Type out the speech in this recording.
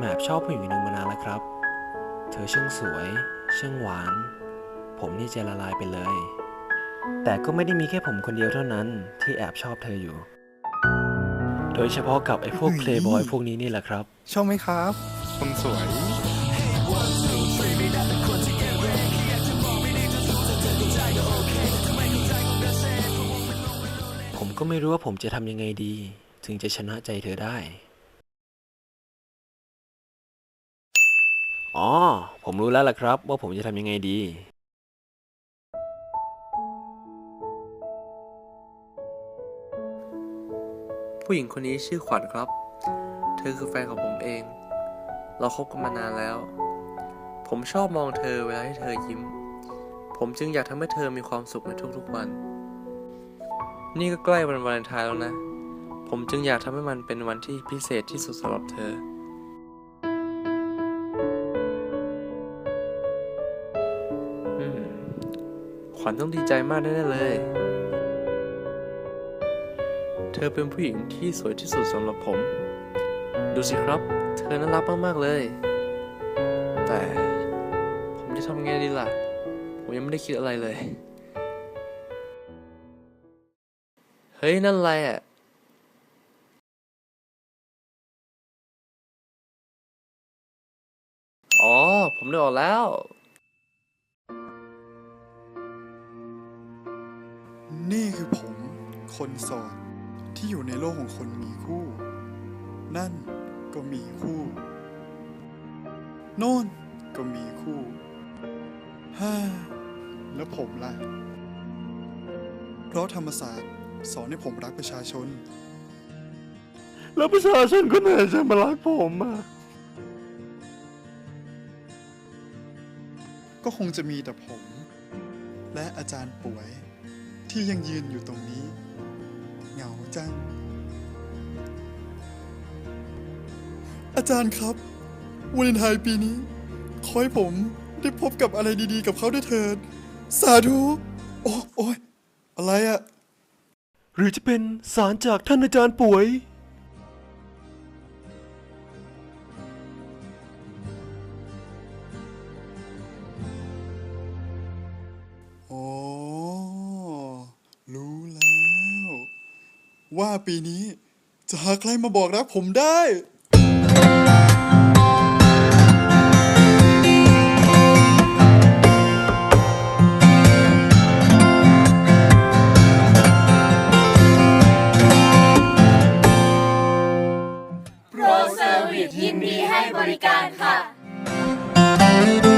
แอบชอบผู้หญิงคนหนึ่งมานานแล้วครับ เธอช่างสวย ช่างหวาน ผมนี่ใจละลายไปเลย แต่ก็ไม่ได้มีแค่ผมคนเดียวเท่านั้นที่แอบชอบเธออยู่ โดยเฉพาะกับไอ้พวกอุ๊ยเพลย์บอยพวกนี้นี่แหละครับ ชอบไหมครับคนสวย ผมก็ไม่รู้ว่าผมจะทำยังไงดี ถึงจะชนะใจเธอได้ อ๋อ ผมรู้แล้วล่ะครับ ว่าผมจะทำยังไงดี ผู้หญิงคนนี้ชื่อขวัญครับ เธอคือแฟนของผมเอง เราคบกันมานานแล้ว ผมชอบมองเธอเวลาที่เธอยิ้ม ผมจึงอยากทำให้เธอมีความสุขในทุกๆวัน นี่ก็ใกล้วันวาเลนไทน์แล้วนะ ผมจึงอยากทำให้มันเป็นวันที่พิเศษที่สุดสำหรับเธอ วัญต้องดีใจมากแน่ๆเลย เธอเป็นผู้หญิงที่สวยที่สุดสำหรับผม ดูสิครับ เธอน่ารักมากๆเลย แต่ผมจะทำไงดีล่ะ ผมยังไม่ได้คิดอะไรเลย เฮ้ย นั่นอะไรอะอ๋อ ผมนึกออกแล้ว นี่คือผม คนโสดที่อยู่ในโลกของคนมีคู่ นั่นก็มีคู่ โน่นก็มีคู่ฮ่าแล้วผมล่ะ เพราะธรรมศาสตร์สอนให้ผมรักประชาชน แล้วประชาชนคนไหนจะมารักผมอะ ก็คงจะมีแต่ผม และอาจารย์ป่วย ที่ยังยืนอยู่ตรงนี้ เหงาจัง อาจารย์ครับวาเลนไทน์ปีนี้ ขอให้ผมได้พบกับอะไรดีๆ กับเขาด้วยเถิด สาธุ โอ้โอ้ยอะไรอะ หรือจะเป็นสารจากท่านอาจารย์ป่วย ว่าปีนี้ จะหาใครมาบอกรักผมได้ยินดีให้บริการค่ะ